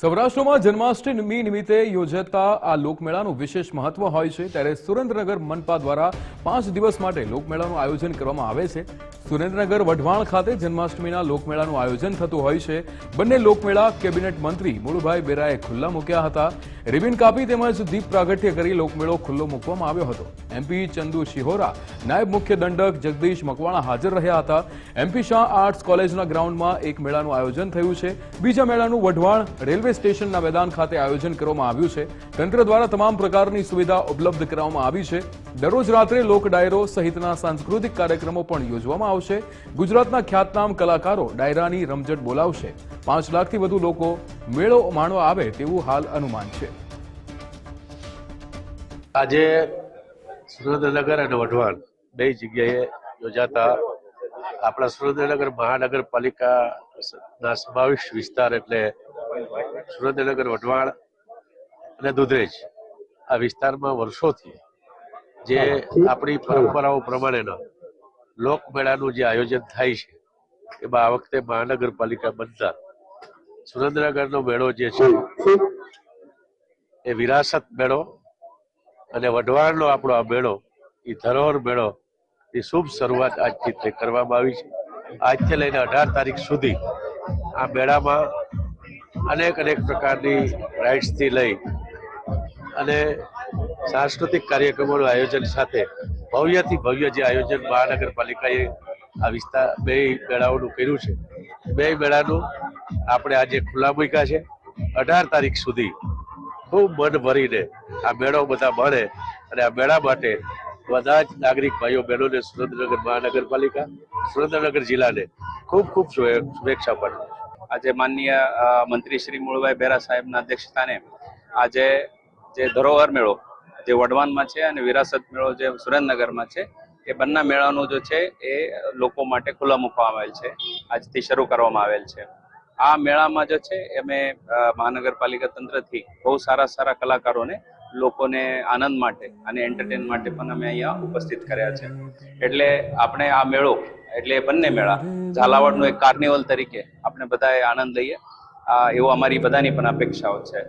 સૌરાષ્ટ્રમાં જન્માષ્ટમી નિમિત્તે યોજાતા આ લોકમેળાનું વિશેષ મહત્વ હોય છે. ત્યારે સુરેન્દ્રનગર મનપા દ્વારા પાંચ દિવસ માટે લોકમેળાનું આયોજન કરવામાં આવે છે. સુરેન્દ્રનગર વઢવાણ ખાતે જન્માષ્ટમીના લોકમેળાનું આયોજન થતું હોય છે. બંને લોકમેળા કેબિનેટ મંત્રી મુળુભાઈ બેરાએ ખુલ્લા મૂક્યા હતા. રિબિન કાપી તેમજ દીપ પ્રાગટ્ય કરી લોકમેળો ખુલ્લો મૂકવામાં આવ્યો હતો. એમપી ચંદુ શિહોરા, નાયબ મુખ્ય દંડક જગદીશ મકવાણા હાજર રહ્યા હતા. એમપી શાહ આર્ટ્સ કોલેજના ગ્રાઉન્ડમાં એક મેળાનું આયોજન થયું છે. બીજા મેળાનું વઢવાણ રેલવે સ્ટેશનના મેદાન ખાતે આયોજન કરવામાં આવ્યું છે. તંત્ર દ્વારા તમામ પ્રકારની સુવિધા ઉપલબ્ધ કરવામાં આવી છે. દરરોજ રાત્રે લોક ડાયરો સહિતના સાંસ્કૃતિક કાર્યક્રમો પણ યોજવામાં આવશે. ગુજરાતના ખ્યાતનામ કલાકારો ડાયરાની રમઝટ બોલાવશે. પાંચ લાખથી વધુ લોકો મેળો માણવા આવે તેવું હાલ અનુમાન છે. આજે સુરેન્દ્રનગર અને વઢવાણ બે જગ્યાએ યોજાતા આપણા સુરેન્દ્રનગર મહાનગરપાલિકાના સમાવિષ્ટ વિસ્તાર એટલે સુરેન્દ્રનગર, વઢવાણ અને દુધરેજ. આ વિસ્તારમાં વર્ષોથી જે આપણી પરંપરાઓ પ્રમાણેના લોકમેળાનું જે આયોજન થાય છે, એમાં આ વખતે મહાનગરપાલિકા બનતા સુરેન્દ્રનગરનો મેળો જે છે એ વિરાસત મેળો અને વઢવાણનો આપણો આ મેળો એ ધરોહર મેળો એ શુભ શરૂઆત આજથી તે કરવામાં આવી છે. આજથી લઈને અઢાર તારીખ સુધી આ મેળામાં અનેક અનેક પ્રકારની રાઇડ્સથી લઈ અને સાંસ્કૃતિક કાર્યક્રમોનું આયોજન સાથે ભવ્યથી ભવ્ય જે આયોજન મહાનગરપાલિકાએ આ વિસ્તાર બે મેળાઓનું કર્યું છે. બે મેળાનું આપણે આજે ખુલ્લા મૂક્યા છે. અઢાર તારીખ સુધી ખૂબ મન ભરીને આ મેળો બધા મળે અને આ મેળા માટે બધા જ નાગરિક ભાઈઓ બહેનોને સુરેન્દ્રનગર મહાનગરપાલિકા, સુરેન્દ્રનગર જિલ્લાને ખૂબ ખૂબ શુભેચ્છા પાઠવું આજે માનનીય મંત્રી શ્રી મુળભાઈ બેરા સાહેબના અધ્યક્ષસ્થાને આજે જે ધરોહર મેળો, જે વડવાનમાં છે અને વિરાસત મેળો જે સુરેન્દ્રનગરમાં છે, એ બંને મેળાનું જે છે એ લોકો માટે ખુલ્લા મૂકવામાં આવેલ છે. આજથી શરૂ કરવામાં આવેલ છે. આ મેળામાં જે છે, અમે મહાનગરપાલિકા તંત્રથી બહુ સારા સારા કલાકારોને લોકોને આનંદ માટે અને એન્ટરટેન માટે પણ અમે અહીંયા ઉપસ્થિત કર્યા છે. એટલે આપણે આ મેળો, એટલે બંને મેળા, ઝાલાવાડનું એક કાર્નિવલ તરીકે આપણે બધાએ આનંદ લઈએ. એવો અમારી બધાની પણ અપેક્ષાઓ છે.